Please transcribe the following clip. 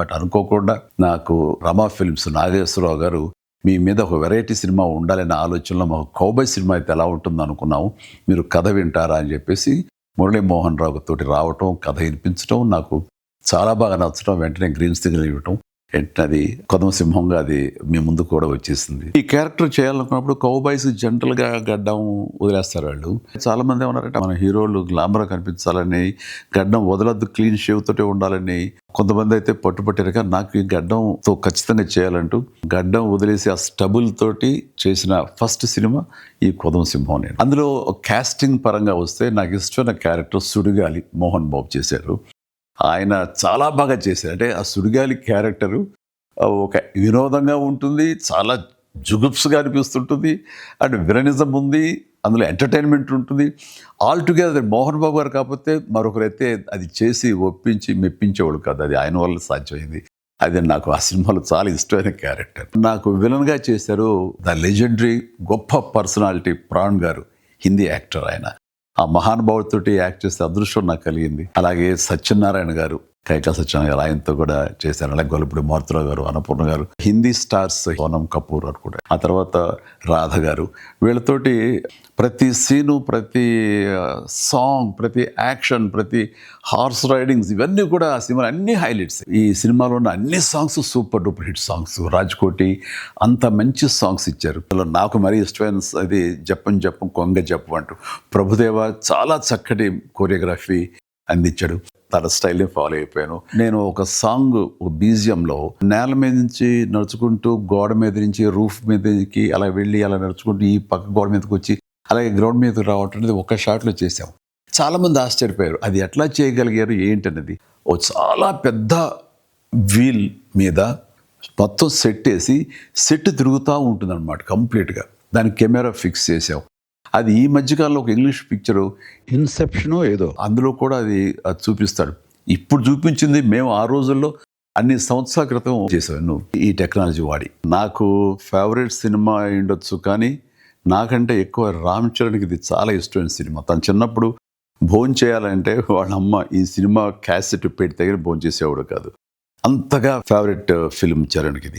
But అనుకోకుండా నాకు రమా films Nageswararao గారు మీ మీద ఒక వెరైటీ సినిమా ఉండాలనే ఆలోచనలో మాకు కౌబై సినిమా అయితే ఎలా ఉంటుందో అనుకున్నాము. మీరు కథ వింటారా అని చెప్పేసి మురళీమోహన్ రావు తోటి రావటం కథ వినిపించడం నాకు చాలా బాగా నచ్చడం వెంటనే గ్రీన్ సిగ్నల్ ఇవ్వటం. అది కదంసింహంగా అది మీ ముందు కూడా వచ్చేసింది. ఈ క్యారెక్టర్ చేయాలనుకున్నప్పుడు కౌబాయ్స్ జనరల్ గడ్డం వదిలేస్తారు వాళ్ళు. చాలా మంది ఏమన్నారంటే మన హీరోలు గ్లామర్ కనిపించాలని గడ్డం వదలద్దు క్లీన్ షేవ్ తోటే ఉండాలని. కొంతమంది అయితే పట్టుపట్టారు కానీ నాకు ఈ గడ్డంతో ఖచ్చితంగా చేయాలంటూ. గడ్డం వదిలేసి ఆ స్టబుల్ తోటి చేసిన ఫస్ట్ సినిమా ఈ కొదమ సింహం నేను. అందులో కాస్టింగ్ పరంగా వస్తే నాకు ఇష్టమైన క్యారెక్టర్ సుడిగాలి మోహన్ బాబు చేశారు. ఆయన చాలా బాగా చేశారు. అంటే ఆ సుడిగాలి క్యారెక్టరు ఒక వినోదంగా ఉంటుంది చాలా జుగుప్స్గా అనిపిస్తుంటుంది అండ్ విరనిజం ఉంది అందులో ఎంటర్టైన్మెంట్ ఉంటుంది. ఆల్ టుగెదర్ మోహన్ బాబు గారు కాకపోతే మరొకరైతే అది చేసి ఒప్పించి మెప్పించేవాడు కాదు. అది ఆయన వల్ల సాధ్యమైంది. అది నాకు ఆ సినిమాలో చాలా ఇష్టమైన క్యారెక్టర్. నాకు విలన్గా చేశారు ద లెజెండరీ గొప్ప పర్సనాలిటీ ప్రాణ్ గారు హిందీ యాక్టర్ ఆయన. ఆ మహానుభావుడితోటి యాక్ట్ చేసే అదృష్టం నాకు కలిగింది. అలాగే సత్యనారాయణ గారు కైకా సత్యనారాయణ ఆయనతో కూడా చేశారు అలాగే గొల్లపూడి మారుతురావు గారు అన్నపూర్ణ గారు హిందీ స్టార్స్ సోనం కపూర్ అనుకుంటా. ఆ తర్వాత రాధ గారు. వీళ్ళతోటి ప్రతి సీను ప్రతి సాంగ్ ప్రతి యాక్షన్ ప్రతి హార్స్ రైడింగ్స్ ఇవన్నీ కూడా ఆ సినిమా అన్ని హైలైట్స్. ఈ సినిమాలో ఉన్న అన్ని songs super duper hit songs. Raj Koti అంత మంచి సాంగ్స్ ఇచ్చారు. నాకు మరీ ఇష్టమైన అది జప్పం జప్పం కొంగ జప్పం అంటూ. ప్రభుదేవ చాలా చక్కటి కోరియోగ్రఫీ అందించాడు. తన స్టైల్ని ఫాలో అయిపోయాను. నేను ఒక సాంగ్ ఒక బీజియంలో నేల మీద నుంచి నడుచుకుంటూ గోడ మీద నుంచి రూఫ్ మీదకి అలా వెళ్ళి అలా నడుచుకుంటూ ఈ పక్క గోడ మీదకి వచ్చి అలాగే గ్రౌండ్ మీదకి రావటం అనేది ఒక షాట్లో చేసాం చాలా మంది ఆశ్చర్యపోయారు. అది ఎట్లా చేయగలిగారు? ఏంటనేది. ఓ చాలా పెద్ద వీల్ మీద మొత్తం సెట్ వేసి సెట్ తిరుగుతూ ఉంటుంది అనమాట కంప్లీట్గా. దానికి కెమెరా ఫిక్స్ చేసాం అది ఈ మధ్యకాలంలో ఒక ఇంగ్లీష్ పిక్చరు ఇన్సెప్షనో ఏదో. అందులో కూడా అది అది చూపిస్తాడు. ఇప్పుడు చూపించింది మేము ఆ రోజుల్లో అన్ని సంవత్సరాల క్రితం చేసాను ఈ టెక్నాలజీ వాడి. నాకు ఫేవరెట్ సినిమా ఉండొచ్చు కానీ నాకంటే ఎక్కువ రామ్ చరణ్కి ఇది చాలా ఇష్టమైన సినిమా తను చిన్నప్పుడు భోజనం చేయాలంటే వాళ్ళ అమ్మ ఈ సినిమా క్యాసెట్ పెట్టి దగ్గర భోజనం చేసేవాడు కాదు. అంతగా ఫేవరెట్ ఫిల్మ్ చరణ్కి ఇది.